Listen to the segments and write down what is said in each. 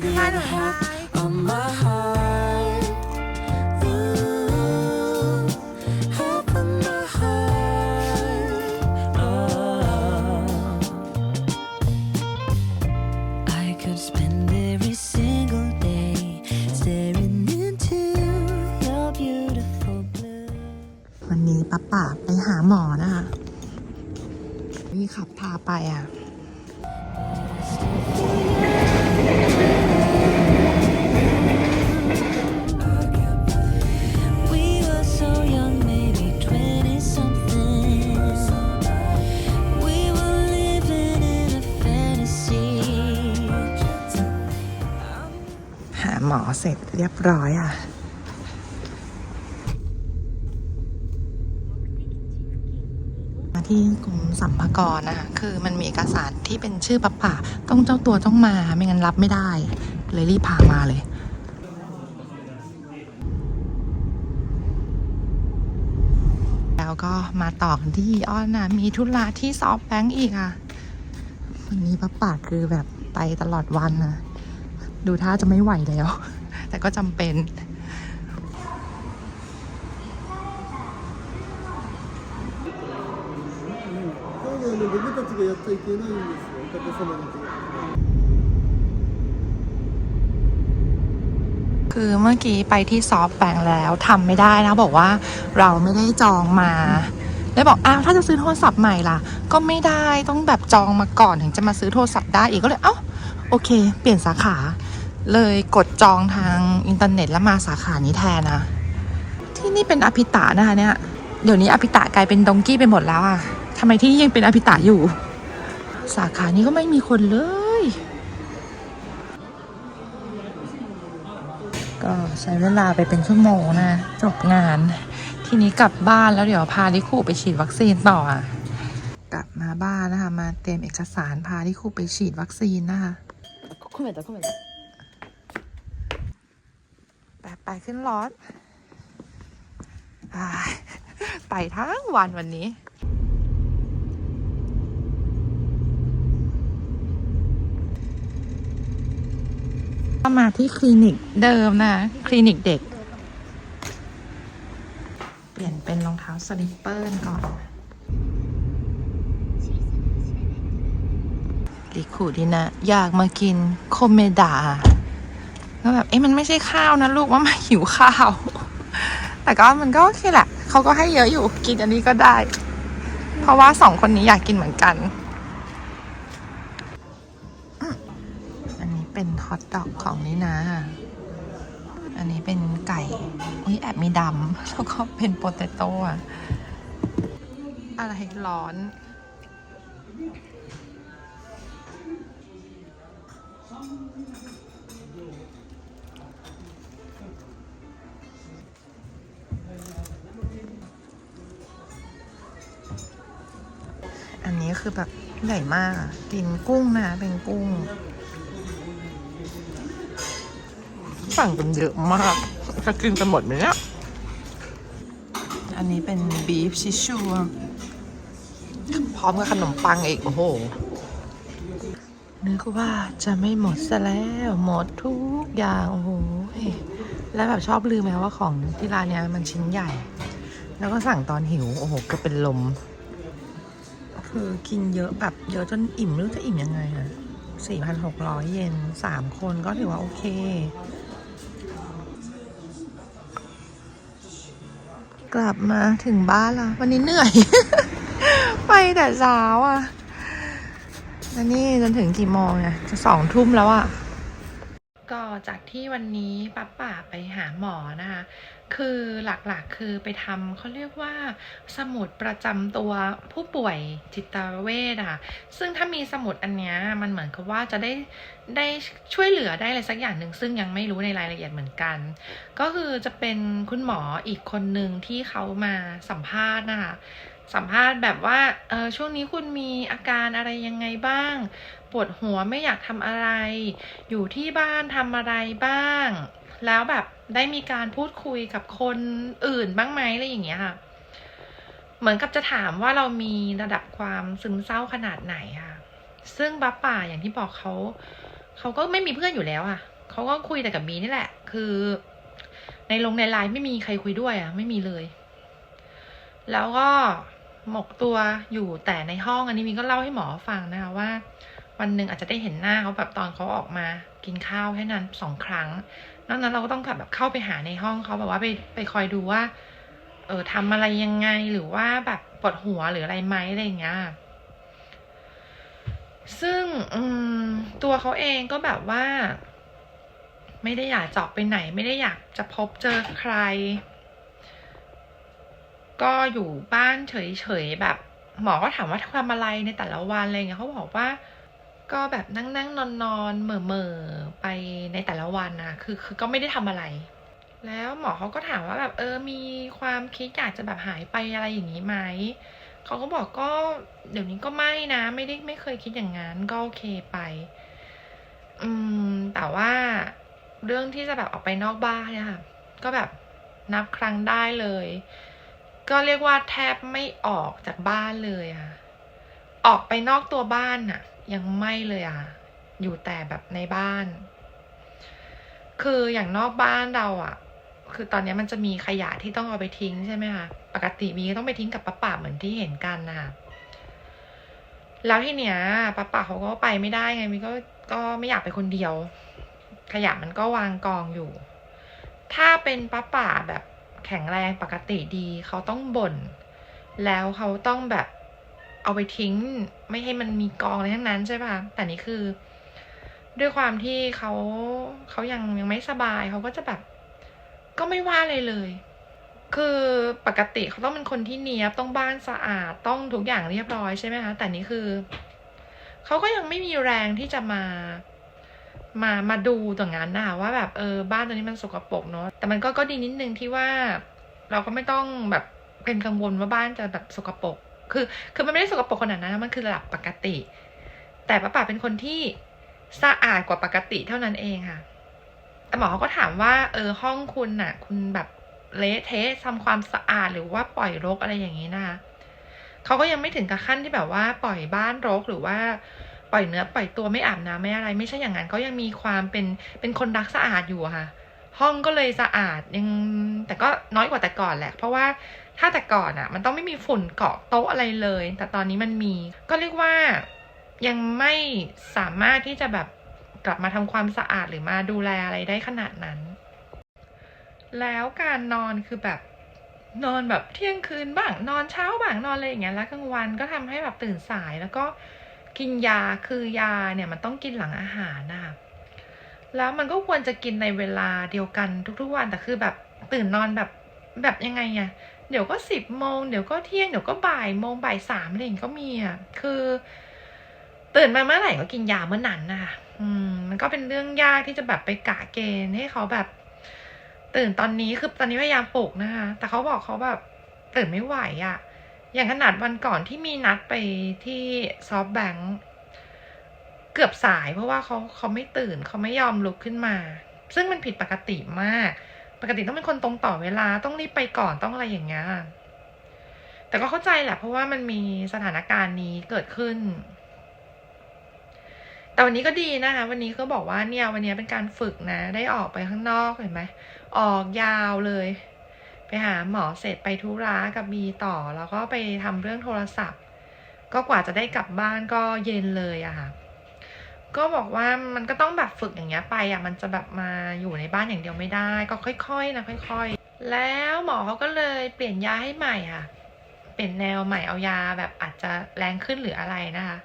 you were the other half of my heart. Ooh, half of my heart. Oh. I could spend every single day staring into your beautiful blue. วันนี้ป้าป่าไปหาหมอนะคะนี่ขับพาไปอะ We เสร็จเรียบร้อยอะ มาที่กรมสัมภากรนะคะคือมันมีเอกสารที่เป็นชื่อป้าป่าต้องเจ้าตัวต้องมาไม่งั้นรับไม่ได้ เลยรีบพามาเลยแล้วก็มาต่อกันที่อ้อนนะมีธุระที่ซอฟแบงก์อีกอะ วันนี้ป้าป่าคือแบบไปตลอดวันนะ ดูท่าจะไม่ไหวแล้ว แต่ก็จำเป็น そういうの僕たちがやっちゃいけないんですよ、お客様に。 คือเมื่อกี้ไปที่ซอฟต์แบงค์แล้วทำไม่ได้นะ บอกว่าเราไม่ได้จองมา แล้วบอกอ้าวถ้าจะซื้อโทรศัพท์ใหม่ล่ะ ก็ไม่ได้ต้องแบบจองมาก่อนถึงจะมาซื้อโทรศัพท์ได้อีกก็เลยเอ้าโอเค เปลี่ยนสาขา เลยกดจองทางอินเทอร์เน็ตแล้วมาสาขานี้แทนนะที่นี่เป็นอภิตะนะคะเนี่ยเดี๋ยวนี้อภิตะกลายเป็นดองกี้ไปหมดแล้วอะทำไมที่นี่ยังเป็นอภิตะอยู่ สาขานี้ก็ไม่มีคนเลย ก็ใช้เวลาไปเป็นชั่วโมงนะจบงาน ทีนี้กลับบ้านแล้วเดี๋ยวพาดิคูไปฉีดวัคซีนต่ออะกลับมาบ้านนะคะ มาเตรียมเอกสารพาดิคูไปฉีดวัคซีนนะคะ ไปขึ้นรถอ่าไปทั้งวันวันนี้มาที่คลินิกเดิมนะ คลินิกเด็ก เปลี่ยนเป็นรองเท้าสลิปเปอร์ก่อนลิคูดีนะ อยากมากินโคเมดา ก็แบบเอ๊ะมันไม่ใช่ข้าวนะลูกว่ามาหิวข้าว แต่ก็มันก็โอเคแหละเขาก็ให้เยอะอยู่กินอันนี้ก็ได้ เพราะว่าสองคนนี้อยากกินเหมือนกัน อันนี้เป็นฮอทดอกของนี่นะ อันนี้เป็นไก่อุ้ยแอบมีดำแล้วก็เป็นโปเตโต้อะอะไรร้อน นนี้คือแบบใหญ่มากอะกินกุ้งนะ เป็นกุ้ง สั่งกันเยอะมาก จะกินกันหมดไหมเนี่ย อันนี้เป็นบีฟชิชูพร้อมกับขนมปังอีก โอ้โหนึกว่าจะไม่หมดซะแล้ว หมดทุกอย่าง โอ้โห แล้วแบบชอบลืมไหมว่าของที่ร้านเนี้ยมันชิ้นใหญ่ แล้วก็สั่งตอนหิว โอ้โหเก็เป็นลม คือกินเยอะแบบเยอะจนอิ่มไม่รู้จะอิ่มยังไงอะ4,600เยนสามคนก็ถือว่าโอเค กลับมาถึงบ้านแล้ววันนี้เหนื่อย ไปแต่เช้าอะแล้วนี่จนถึงกี่โมงเนี่ยจะสองทุ่มแล้วอะก็จากที่วันนี้ป้าป่าไปหาหมอนะคะ คือหลักๆคือไปทำเขาเรียกว่า สมุดประจำตัวผู้ป่วยจิตเวชอะค่ะซึ่งถ้ามีสมุดอันเนี้ยมันเหมือนกับว่าจะได้ได้ช่วยเหลือได้อะไรสักอย่างหนึ่งซึ่งยังไม่รู้ในรายละเอียดเหมือนกัน ก็คือจะเป็นคุณหมออีกคนหนึ่งที่เขามาสัมภาษณ์นะคะสัมภาษณ์แบบว่าเออช่วงนี้คุณมีอาการอะไรยังไงบ้าง ปวดหัวไม่อยากทำอะไร อยู่ที่บ้านทำอะไรบ้าง แล้วแบบได้มีการพูดคุยกับคนอื่นบ้างไหมอะไรอย่างเงี้ยค่ะ เหมือนกับจะถามว่าเรามีระดับความซึมเศร้าขนาดไหนค่ะ ซึ่งบัปป่าอย่างที่บอกเขาเขาก็ไม่มีเพื่อนอยู่แล้วอะเขาก็คุยแต่กับบีนี่แหละ คือ ในลงในไลน์ไม่มีใครคุยด้วยอะ ไม่มีเลย แล้วก็หมกตัวอยู่แต่ในห้องอันนี้มีก็เล่าให้หมอฟังนะคะว่า วันหนึ่งอาจจะได้เห็นหน้าเขาแบบตอนเขาออกมากินข้าวแค่นั้นสองครั้งนอกนั้นเราก็ต้องแบบเข้าไปหาในห้องเขาแบบว่าไปไปคอยดูว่า เออทำอะไรยังไงหรือว่าแบบปวดหัวหรืออะไรไหมอะไรอย่างเงี้ยซึ่งอืมตัวเขาเองก็แบบว่า ไม่ได้อยากจาะไปไหน ไม่ได้อยากจะพบเจอใคร ก็อยู่บ้านเฉยๆแบบ หมอก็ถามว่าทำอะไรในแต่ละวันอะไรเงี้ยเขาบอกว่า ก็แบบนั่งนั่งนอนนอนเหม่อเม่อไปในแต่ละวันนะคือคือก็ไม่ได้ทำอะไร แล้วหมอเขาก็ถามว่าแบบเออมีความคิดอยากจะแบบหายไปอะไรอย่างนี้ไหมเขาก็บอกก็เดี๋ยวนี้ก็ไม่นะไม่ได้ไม่เคยคิดอย่างนั้นก็โอเคไป อืมแต่ว่าเรื่องที่จะแบบออกไปนอกบ้านเนี่ยค่ะก็แบบนับครั้งได้เลย ก็เรียกว่าแทบไม่ออกจากบ้านเลยอะออกไปนอกตัวบ้านน่ะ ยังไม่เลยอะอยู่แต่แบบในบ้าน คืออย่างนอกบ้านเราอะคือตอนนี้มันจะมีขยะที่ต้องเอาไปทิ้งใช่ไหมคะปกติมีก็ต้องไปทิ้งกับป้าป่าเหมือนที่เห็นกันนะคะแล้วที่เนี้ยป้าป่าเขาก็ไปไม่ได้ไงมีก็ก็ไม่อยากไปคนเดียว ขยะมันก็วางกองอยู่ ถ้าเป็นป้าป่าแบบแข็งแรงปกติดี เขาต้องบ่น แล้วเขาต้องแบบ เอาไปทิ้ง ไม่ให้มันมีกองอะไรทั้งนั้นใช่ป่ะแต่นี่คือ ด้วยความที่เขาเขายังยังไม่สบายเขาก็จะแบบ ก็ไม่ว่าอะไรเลย คือปกติเขาต้องเป็นคนที่เนียบต้องบ้านสะอาดต้องทุกอย่างเรียบร้อยใช่ไหมคะแต่นี่คือเขาก็ยังไม่มีแรงที่จะมามามาดูตรงนั้นนะคะว่าแบบเออบ้านตัวนี้มันสกปรกเนาะแต่มันก็ก็ดีนิดนึงที่ว่า เราก็ไม่ต้องแบบเป็นกังวลว่าบ้านจะแบบสกปรก คือ คือมันไม่ได้สกปรกขนาดนั้นมันคือระดับปกติ แต่ป้าป่าเป็นคนที่สะอาดกว่าปกติเท่านั้นเองค่ะ แต่หมอเขาก็ถามว่า เออห้องคุณน่ะ คุณแบบเละเทะทำความสะอาดหรือว่าปล่อยรกอะไรอย่างนี้นะคะเขาก็ยังไม่ถึงกับขั้นที่แบบว่าปล่อยบ้านรกหรือว่าปล่อยเนื้อปล่อยตัวไม่อาบน้ำไม่อะไร ไม่ใช่อย่างนั้นเขายังมีความเป็นเป็นคนรักสะอาดอยู่ค่ะ ห้องก็เลยสะอาดยังแต่ก็น้อยกว่าแต่ก่อนแหละ เพราะว่า ถ้าแต่ก่อนอะมันต้องไม่มีฝุ่นเกาะโต๊ะอะไรเลย แต่ตอนนี้มันมี ก็เรียกว่ายังไม่สามารถที่จะแบบกลับมาทำความสะอาดหรือมาดูแลอะไรได้ขนาดนั้น แล้วการนอนคือแบบนอนแบบเที่ยงคืนบ้างนอนเช้าบ้างนอนอะไรอย่างเงี้ยแล้วกลางวันก็ทำให้แบบตื่นสายแล้วก็กินยาคือยาเนี่ยมันต้องกินหลังอาหารนะคะแล้วมันก็ควรจะกินในเวลาเดียวกันทุกๆวันแต่คือแบบตื่นนอนแบบแบบยังไงอะ เดี๋ยวก็สิบโมงเดี๋ยวก็เที่ยงเดี๋ยวก็บ่ายโมงบ่ายสามอะไรอย่างเงี้ยก็มีอะคือตื่นมาเมื่อไหร่ก็กินยาเมื่อนั้นนะคะอืม มันก็เป็นเรื่องยากที่จะแบบไปกะเกณฑ์ให้เขาแบบ ตื่นตอนนี้คือตอนนี้พยายามปลุกนะคะแต่เขาบอกเขาแบบตื่นไม่ไหวอะ่ะ อย่างขนาดวันก่อนที่มีนัดไปที่ซอฟแบงค์เกือบสายเพราะว่าเขาเขาไม่ตื่นเขาไม่ยอมลุกขึ้นมา ซึ่งมันผิดปกติมาก ปกติต้องเป็นคนตรงต่อเวลาต้องรีบไปก่อนต้องอะไรอย่างเงี้ยแต่ก็เข้าใจแหละ เพราะว่ามันมีสถานการณ์นี้เกิดขึ้น แต่วันนี้ก็ดีนะคะ วันนี้ก็บอกว่าเนี่ย วันนี้เป็นการฝึกนะ ได้ออกไปข้างนอกเห็นไหมออกยาวเลย ไปหาหมอเสร็จไปธุระกับบีต่อ แล้วก็ไปทำเรื่องโทรศัพท์ ก็กว่าจะได้กลับบ้านก็เย็นเลยอะค่ะ ก็บอกว่ามันก็ต้องแบบฝึกอย่างเงี้ยไปอะมันจะแบบมาอยู่ในบ้านอย่างเดียวไม่ได้ ก็ค่อยๆนะค่อยๆ แล้วหมอเขาก็เลยเปลี่ยนยาให้ใหม่ค่ะ เปลี่ยนแนวใหม่เอายาแบบอาจจะแรงขึ้นหรืออะไรนะคะ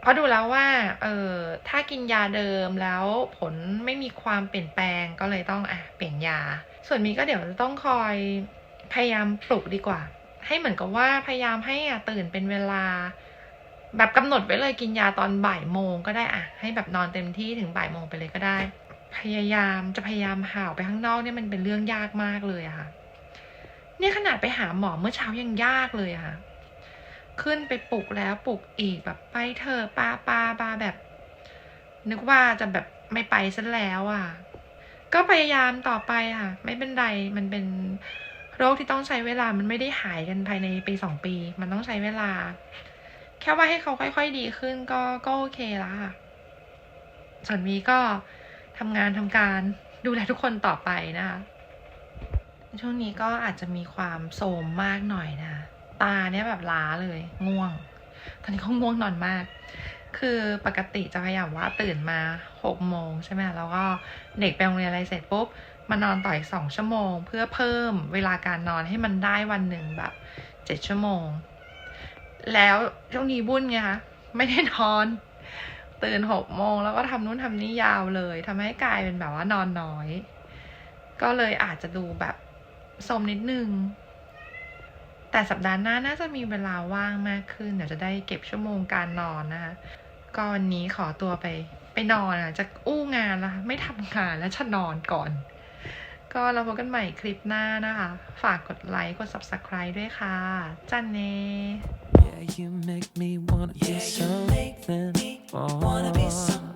เพราะดูแล้วว่าเออถ้ากินยาเดิมแล้วผลไม่มีความเปลี่ยนแปลงก็เลยต้องอะเปลี่ยนยา ส่วนมีก็เดี๋ยวจะต้องคอยพยายามปลุกดีกว่า ให้เหมือนกับว่าพยายามให้อะตื่นเป็นเวลา แบบกำหนดไว้เลยกินยาตอนบ่ายโมงก็ได้อะให้แบบนอนเต็มที่ถึงบ่ายโมงไปเลยก็ได้ พยายามจะพยายามห่าวไปข้างนอกเนี่ยมันเป็นเรื่องยากมากเลยอะค่ะเนี่ยขนาดไปหาหมอเมื่อเช้ายังยากเลยอะค่ะขึ้นไปปลุกแล้วปลุกอีกแบบไปเถอะปาปาปาแบบ นึกว่าจะแบบไม่ไปซะแล้วอะ ก็พยายามต่อไปค่ะ ไม่เป็นไรมันเป็นโรคที่ต้องใช้เวลามันไม่ได้หายกันภายในปีสองปี มันต้องใช้เวลา แค่ว่าให้เขาค่อยๆดีขึ้นก็ก็โอเคแล้วค่ะ ส่วนมีก็ทำงานทำการดูแลทุกคนต่อไปนะคะ ช่วงนี้ก็อาจจะมีความโทรมมากหน่อยนะ ตาเนี่ยแบบล้าเลยง่วง ตอนนี้ก็ง่วงนอนมาก คือปกติจะพยายามว่าตื่นมาหกโมงใช่ไหมแล้วก็เด็กไปโรงเรียนอะไรเสร็จปุ๊บมานอนต่ออีกสองชั่วโมง เพื่อเพิ่มเวลาการนอนให้มันได้วันหนึ่งแบบเจ็ดชั่วโมง แล้วช่วงนี้บุ้นไงคะไม่ได้นอน ตื่นหกโมงแล้วก็ทำนู่นทำนี่ยาวเลยทำให้กลายเป็นแบบว่านอนน้อย ก็เลยอาจจะดูแบบสมนิดนึง แต่สัปดาห์หน้าน่าจะมีเวลาว่างมากขึ้น เดี๋ยวจะได้เก็บชั่วโมงการนอนนะคะก็วันนี้ขอตัวไปไปนอนอะ จะอู้งานแล้วไม่ทำงานแล้วจะนอนก่อน ก็เราพบกันใหม่คลิปหน้านะคะ ฝากกดไลค์ กด subscribe ด้วยค่ะ จันเน Yeah, you make me wanna yeah, be something. You make me wanna be something.